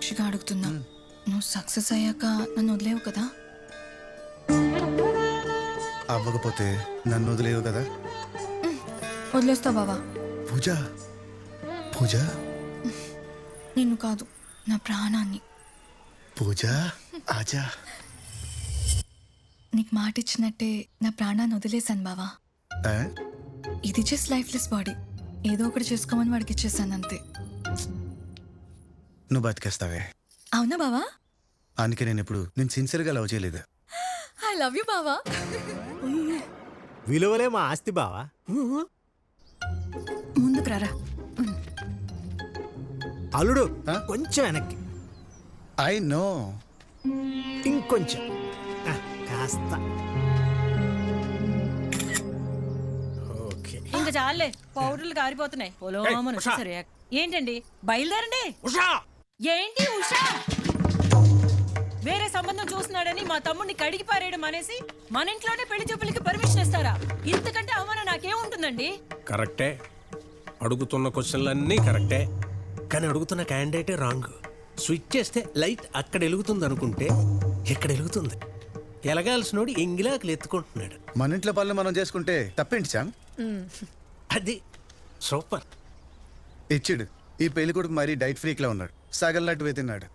సాక్షిగా అడుగుతున్నా. నువ్వు సక్సెస్ అయ్యాక నన్ను వదిలేవు కదా? అవ్వకపోతే నన్ను వదిలేవు కదా? వదిలేస్తావు బావా. పూజ? పూజ? నిన్ను కాదు నా ప్రాణాన్ని. పూజ? ఆజా? నీకు మాట ఇచ్చినట్టే నా ప్రాణాన్ని వదిలేశాను బావా? ఇది జస్ట్ లైఫ్లెస్ బాడీ ఏదో ఒకటి చేసుకోమని వాడికి ఇచ్చేసాను అంతే. నువ్వు బతికేస్తావే. అవునా బావా? అందుకే నేను ఇప్పుడు నేను సిన్సియర్గా లవ్ చేయలేదు. ఐ లవ్ యూ బావా. విలువలే మా ఆస్తి బావా. ముందుకు రారా. అల్లుడు ఆ? కొంచెం వెనక్కి. ఐ నో ఇంకొంచెం. ఆ, కాస్త. ఓకే ఇంకా చాలే పౌడర్లు కారిపోతున్నాయి పొలోమని ఏంటండి? బయలుదేరండి. ఉషా! ఏంటి ఉషా? వేరే సంబంధం చూస్తున్నాడని మా తమ్ముడిని కడిగి పారేయడం అనేసి మన ఇంట్లోనే పెళ్ళి చూపులకి పర్మిషన్ ఇస్తారా? ఇంతకంటే అవమానం నాకేముంటుందండి కరెక్టే. అడుగుతున్న క్వశ్చన్లన్నీ కరెక్టే. కానీ అడుగుతున్న క్యాండిడేటే రాంగ్ స్విచ్ చేస్తే లైట్ అక్కడ వెలుగుతుంది అనుకుంటే ఇక్కడ వెలుగుతుంది? ఎలగాల్సినోడు ఎంగిలాకులు ఎత్తుకుంటున్నాడు. మన ఇంట్లో పనులు మనం చేసుకుంటే తప్పేంటి చామ్ అది సూపర్. ఇచ్చిడు. ఈ పెళ్ళి కొడుకు మరీ డైట్ ఫ్రీక్ లా ఉన్నాడు. సగం లడ్డు వెతిన్నాడు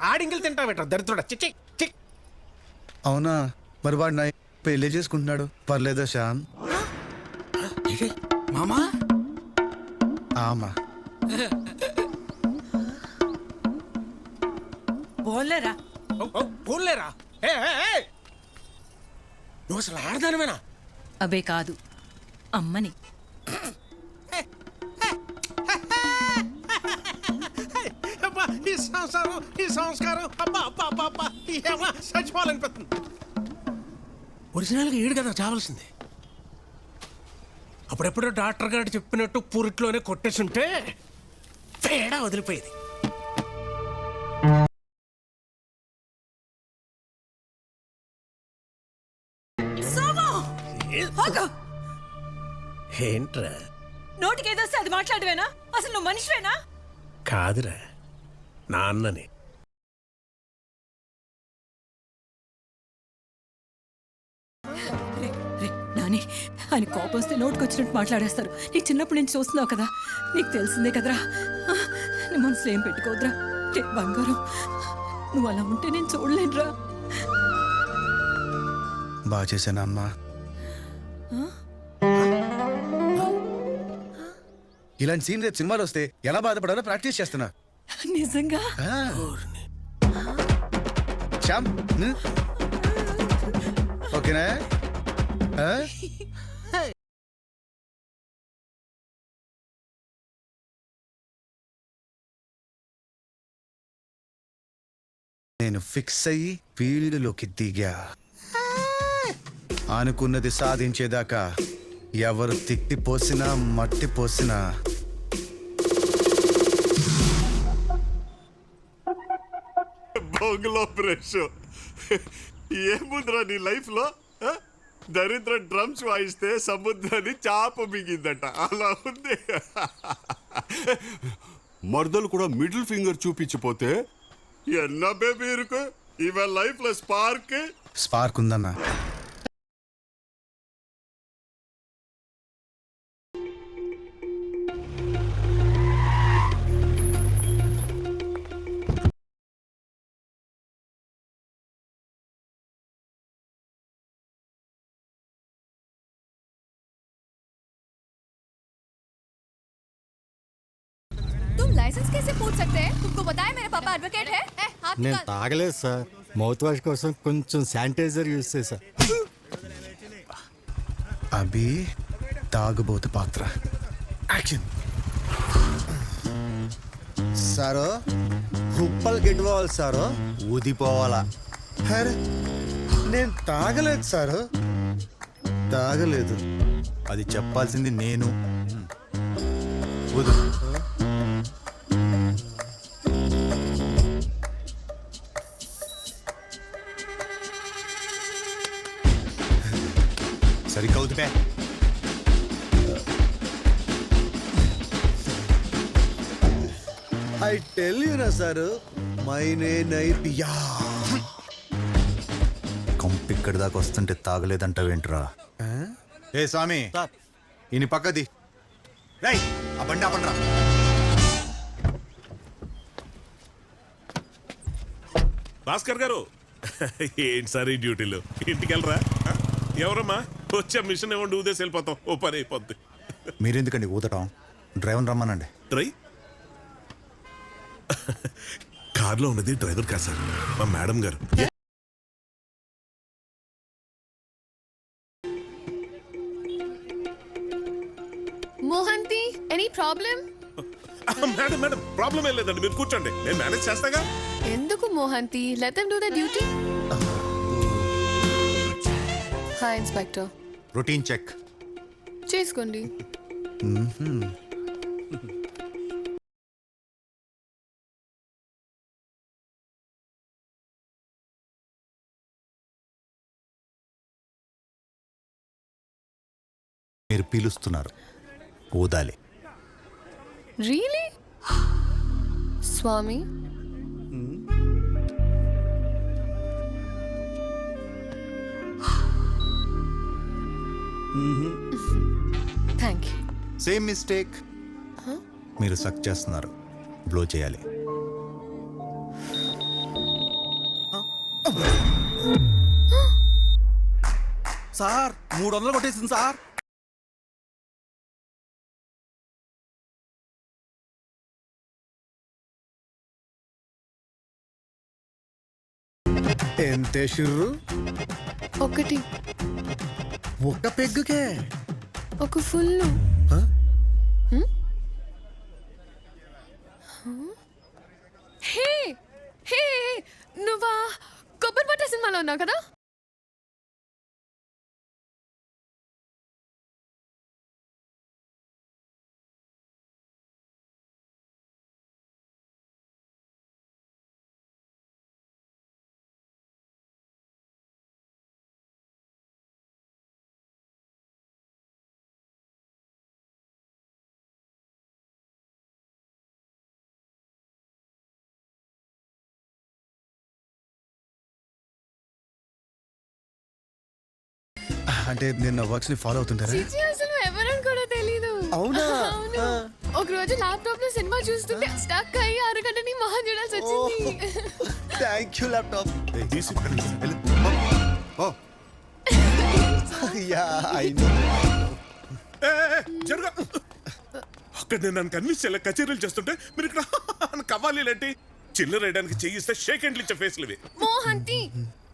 ఆడింగిలు తింటా పెట్ట దరిద్రుడా చిచ్చి చి అవునా? మరి వాడు నా పెళ్ళి చేసుకుంటున్నాడు. పర్లేదా శ్యామ్? మామా? ఆమా. పోలేరా పోలేరా ఏ ఏ, ఏ! నువ్వు అసలు ఆడదానివేనా? అబే కాదు. అమ్మని. ఈ సంసారం ఈ సంస్కారం. అబ్బా అబ్బా అబ్బా అబ్బా. ఈ అమ్మ చచ్చిపోవాలనిపిస్తుంది ఒరిజినల్గా ఏడు కదా చావాల్సింది. అప్పుడెప్పుడో డాక్టర్ గారు చెప్పినట్టు పూరిట్లోనే కొట్టేసుంటే తేడా వదిలిపోయేది. ఏంట్రా? నోటికి ఏదొస్తే అది మాట్లాడవేనా? అసలు నువ్వు మనిషివేనా? కాదురా. నాన్నని. రే, రే, నాని ఆయన కోపం వస్తే నోటికి వచ్చినట్టు మాట్లాడేస్తారు. నీకు చిన్నప్పటి నుంచి చూస్తున్నావు కదా నీకు తెలిసిందే కదరా. నీ మనసులో ఏం పెట్టుకోవద్దురా. రే, బంగారం నువ్వు అలా ఉంటే నేను చూడలేనురా. బాగా చేశాను అమ్మా? ఇలాంటి సీన్ రేపు సినిమాలు వస్తే ఎలా బాధపడాలో ప్రాక్టీస్ చేస్తున్నా. నిజంగా. శ్యామ్. ఓకేనా? నేను ఫిక్స్ అయ్యి ఫీల్డ్లోకి దిగా అనుకున్నది సాధించేదాకా ఎవరు తిట్టి పోసినా మట్టి పోసినా బొంగులో ఫ్రెష్ ఏముందిరా నీ లైఫ్లో ఆ? దరిద్ర డ్రమ్స్ వాయిస్తే సముద్రాన్ని చాప మిగిందట. అలా ఉంది. మరదలు కూడా మిడిల్ ఫింగర్ చూపించిపోతే? ఎన్న బేబీ ఇరుకు? ఇవ లైఫ్లో స్పార్క్. స్పార్క్ ఉందన్నా. तुम लाइसेंस कैसे पूछ सकते हैं तुमको पता है मेरे पापा एडवोकेट है ए, हाथ నేను निकाल తాగలేదు సార్ మౌత్ వాష్ కోసం కొంచెం శానిటైజర్ యూజ్ చేశా అభి తాగుబోతు పాత్ర యాక్షన్ సారో కుప్పలు గిట్టుకోవాలి సారో ఊదిపోవాలా అరే నేను తాగలేదు సారు తాగలేదు అది చెప్పాల్సింది నేను ఊదు సార్? మైనే నై పియా కంపు ఇక్కడి దాకా వస్తుంటే తాగలేదంటావేంట్రా? ఏ స్వామి ఈయన పక్కది. రేయ్ ఆ బండి ఆపండ్రా. భాస్కర్ గారు ఏంటి సార్ ఈ డ్యూటీలు? ఇంటికి వెళ్ళరా ఆ? ఎవరమ్మా? వచ్చే మిషన్ ఇవ్వండి ఊదేసి వెళ్ళిపోతాం. ఓ పని అయిపోద్ది. మీరెందుకండి ఊదటం? డ్రైవర్ రమ్మనండి. డ్రై కార్లో ఉన్నది డ్రైవర్ కాదు సార్ మా మేడం గారు. Mohanty any problem madam madam problem ఏం లేదండి మీరు కూర్చోండి. నేను మేనేజ్ చేస్తాగా? ఎందుకు Mohanty? Let them do the duty hi inspector routine check చేసుకోండి. పీలుస్తున్నారు. ఊదాలి. రియలీ స్వామి థ్యాంక్ యూ సేమ్ మిస్టేక్ మీరు సక్ చేస్తున్నారు. బ్లో చేయాలి. సార్ మూడు వందలు కొట్టేసింది సార్. ఎంతే షుర్రు? ఒకటి. ఒక్క పెగ్గుకే. ఒక ఫుల్ Huh? హే! హే! నువ్వా? కొబ్బరి పట్ట సినిమాలో ఉన్నావు కదా? అంటే నేను వర్క్స్ని ఫాలో అవుతుంటారా? చిచి అసలు ఎవరని కూడా తెలీదు. అవునా? అవును. ఆ. ఒక రోజు ల్యాప్టాప్లో సినిమా చూస్తుంటే స్టక్ అయ్యి అరగంట నీ మొహం చూడాల్సి వచ్చింది. థ్యాంక్ యూ ల్యాప్టాప్ తీసి ఓ. యా ఐ నో ఏ, ఏ, జరుగు. అక్కడ నేను నన్ను కన్విన్స్ చేయాలి కచేరీలు చేస్తుంటే మీరు ఇక్కడ కవ్వాలి ఏంటి చిల్లర వేయడానికి చెయ్యిస్తే షేక్ హ్యాండ్లు ఇచ్చే ఫేస్లు ఇవి. మోహంతి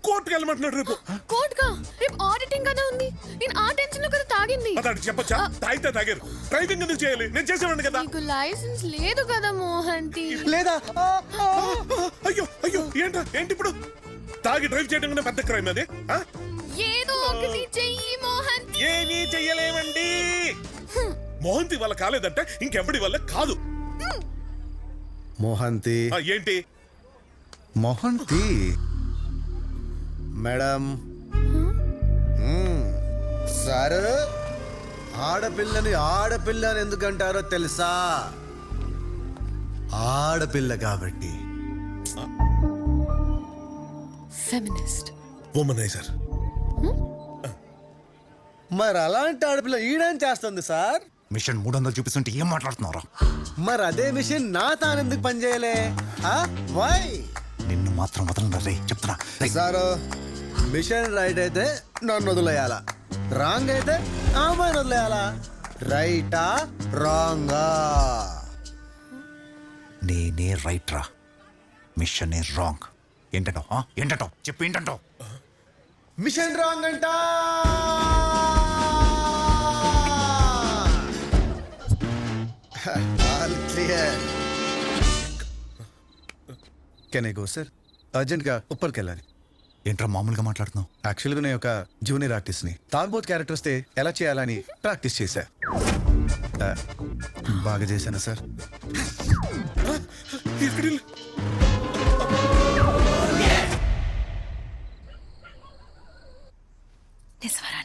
కోర్టుకు వెళ్ళమంటున్నాడు రేపు. కోర్ట్గా రేపు ఆడిటింగ్ కదా ఉంది. నేను ఆ టెన్షన్లో కదా తాగింది. అతడు చెప్పచ్చా? తాగితే తాగారు. డ్రైవింగ్ ఎందుకు చేయాలి? నేను చేసేవాడిని కదా. నీకు లైసెన్స్ లేదు కదా మోహంతి. లేదా. అయ్యో అయ్యో ఏంటా ఏంటి ఇప్పుడు? తాగి డ్రైవ్ చేయడం కన్నా పెద్ద క్రైమ్ అది? ఆ? ఏదో ఒకటి చెయ్యి మోహంతి. ఏమీ చెయ్యలేమండి. మోహంతి వల్ల కాలేదంటే ఇంకెవడి వల్ల కాదు. మోహంతి. ఏంటి? మోహంతి. మేడం. సార్ ఆడపిల్లని ఆడపిల్ల అని ఎందుకంటారో తెలుసా? ఆడపిల్ల కాబట్టి. ఫెమినిస్ట్ ఉమనైజర్ మరి అలాంటి ఆడపిల్ల ఈడేం చేస్తుంది సార్? మిషన్ మూడు వందలు చూపిస్తుంటే ఏం మాట్లాడుతున్నారా మరి అదే మిషన్ నా తానెందుకు పనిచేయలే? వై? నిన్ను మాత్రం వదలరా రే చెప్తున్నా. సారు మిషన్ రైట్ అయితే నన్ను వదిలేయాలా? రాంగ్ అయితే ఆమెను వదిలేయాలా? రైటా? రాంగా? నేనే రైట్ రా. మిషన్ ఏ రాంగ్ ఆ? ఏంటంటావు? చెప్పు ఏంటంటావు? మిషన్ రాంగ్ అంట? All clear. Can I go sir అర్జెంట్గా ఉప్పర్కి వెళ్ళాలి. ఏంట్రా మామూలుగా మాట్లాడుతున్నావు? యాక్చువల్గా నేను ఒక జూనియర్ ఆర్టిస్ట్ని తాగ్బోత్ క్యారెక్టర్ వస్తే ఎలా చేయాలని ప్రాక్టీస్ చేశా. ఆ, బాగా చేశాను సార్?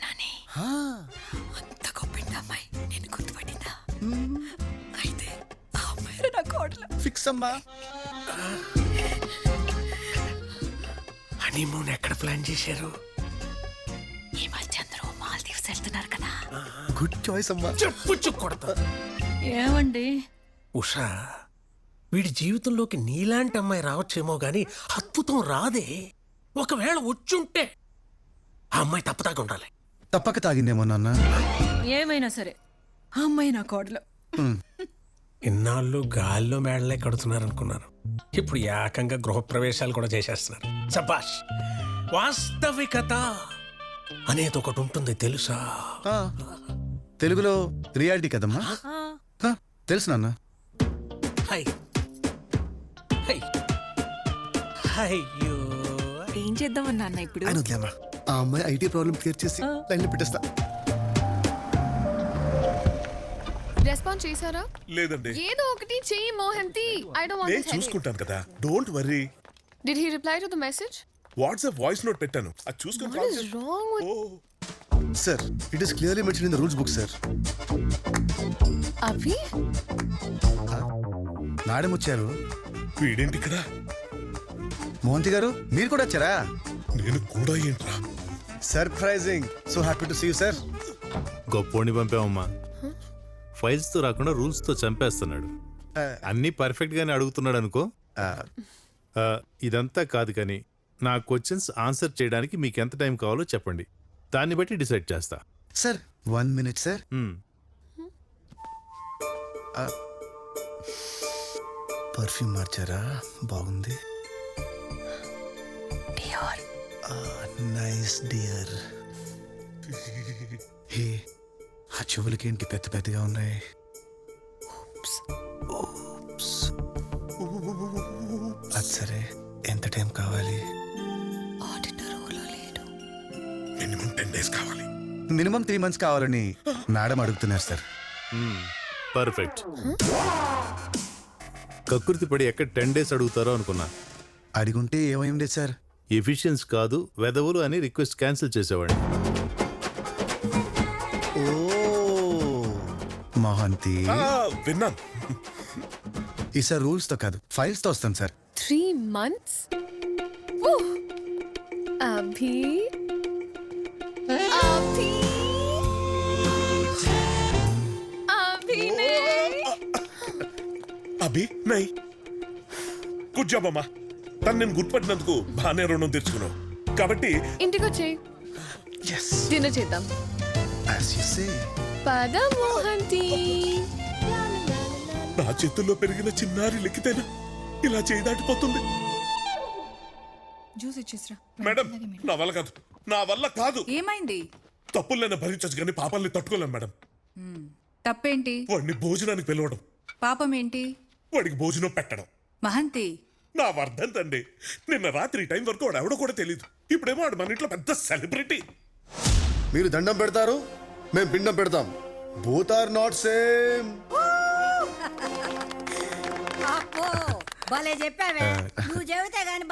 నాని? అంత గొప్పింది అమ్మాయి నేను గుర్తుపట్టిందా? అయితే ఆ అమ్మాయి నా కోడలు. ఫిక్స్ అమ్మా. హనీమూన్ ఎక్కడ ప్లాన్ చేశారు? ఈ మధ్య అందరూ మాల్దీవ్స్ వెళ్తున్నారు కదా. గుడ్ చాయిస్ అమ్మా. చెప్పు కొడతా ఏమండి? ఉషా వీడి జీవితంలోకి నీలాంటి అమ్మాయి రావచ్చేమో గాని అద్భుతం రాదే. ఒకవేళ వచ్చుంటే ఆ అమ్మాయి తప్పదాకా ఉండాలి. తప్పక తాగిందేమో నాన్న. ఏమైనా సరే ఆ అమ్మాయి నా కోడలు. ఇన్నాళ్ళు గాల్లో మేడలే కడుతున్నారనుకున్నాను ఇప్పుడు ఏకంగా గృహప్రవేశాలు కూడా చేసేస్తున్నారు. సబాష్ వాస్తవికత అనేది ఒకటి ఉంటుంది తెలుసా? తెలుగులో రియాలిటీ కదమ్మా? తెలుసు నాన్న. హై. హై. అయ్యో ఏం చేద్దామన్నా అన్న ఇప్పుడు? ఆ అమ్మాయి ఐటీ ప్రాబ్లం క్లియర్ చేసి లైన్లో పెట్టేస్తా. రెస్పాన్స్ చేశారా? లేదండి. ఏదో ఒకటి చెయ్యి మోహంతి ఐ నేను డోంట్ చూసుకుంటాను కదా. Don't worry did he reply to the message WhatsApp voice note పెట్టాను. అది చూసుకొని what is. Wrong with oh sir it is clearly mention in the rules book sir Abhi madam వచ్చారు. వీడేంటి ఇక్కడ? మోహంతి గారు మీరు కూడా వచ్చారా? నేను కూడా ఏంట్రా? Surprising so happy to see you sir గొప్పోడిని పంపామమ్మా. ఫైల్స్తో రాకుండా రూల్స్తో చంపేస్తున్నాడు. అన్నీ పర్ఫెక్ట్ గానే అడుగుతున్నాడు అనుకో. ఇదంతా కాదు కానీ నా క్వశ్చన్స్ ఆన్సర్ చేయడానికి మీకు ఎంత టైం కావాలో చెప్పండి. దాన్ని బట్టి డిసైడ్ చేస్తా. Sir one minute sir. Perfume మార్చారా? బాగుంది. నైస్ డియర్ హే ఆ చెవులకి ఏంటి పెద్ద పెద్దగా ఉన్నాయి? Oops. అది సరే. ఎంత టైం కావాలి? మినిమం టెన్ డేస్ కావాలి. మినిమం త్రీ మంత్స్ కావాలని మేడం అడుగుతున్నారు సార్. మ్మ్. పర్ఫెక్ట్ కకృతి పడి ఎక్కడ టెన్ డేస్ అడుగుతారో అనుకున్నా. అడిగుంటే ఏమైంది సార్? ఎఫిషియన్స్ కాదు వెదవులు అని రిక్వెస్ట్ క్యాన్సిల్ చేసేవాడిని. మహాంతి. ఆ, విన్నాను. ఈసారి రూల్స్తో కాదు ఫైల్స్తో వస్తాను sir. Three months? Abhi. Abhi. Abhi నై. గుడ్ జాబ్ అమ్మా. తను నేను గుర్తుపట్టినందుకు బాగానే రుణం తెచ్చుకున్నావు కాబట్టి ఇంటికి వచ్చేయ్ డిన్నర్ చేద్దాం. యాస్ యు సే పద మోహంతి నా చేతుల్లో పెరిగిన చిన్నారి లిఖితేనా? ఇలా చేయి దాటిపోతుంది. జ్యూస్ ఇచ్చేసిరా. మేడం నా వల్ల కాదు. నా వల్ల కాదు. ఏమైంది? తప్పులైనా భరించచ్చు కానీ పాపాలని తట్టుకోలేం మేడం. తప్పేంటి? వాడిని భోజనానికి పిలవడం. పాపం ఏంటి వాడికి భోజనం పెట్టడం. మహంతి. నా వర్ధంతండి నిన్న రాత్రి టైం వరకు వాడు ఎవడో కూడా తెలియదు ఇప్పుడేమో వాడు మన ఇంట్లో పెద్ద సెలబ్రిటీ. మీరు దండం పెడతారు? మేము పిండం పెడతాం. బోత్ ఆర్ నాట్ సేమ్ భలే చెప్పావే. నువ్వు చెబితే గాని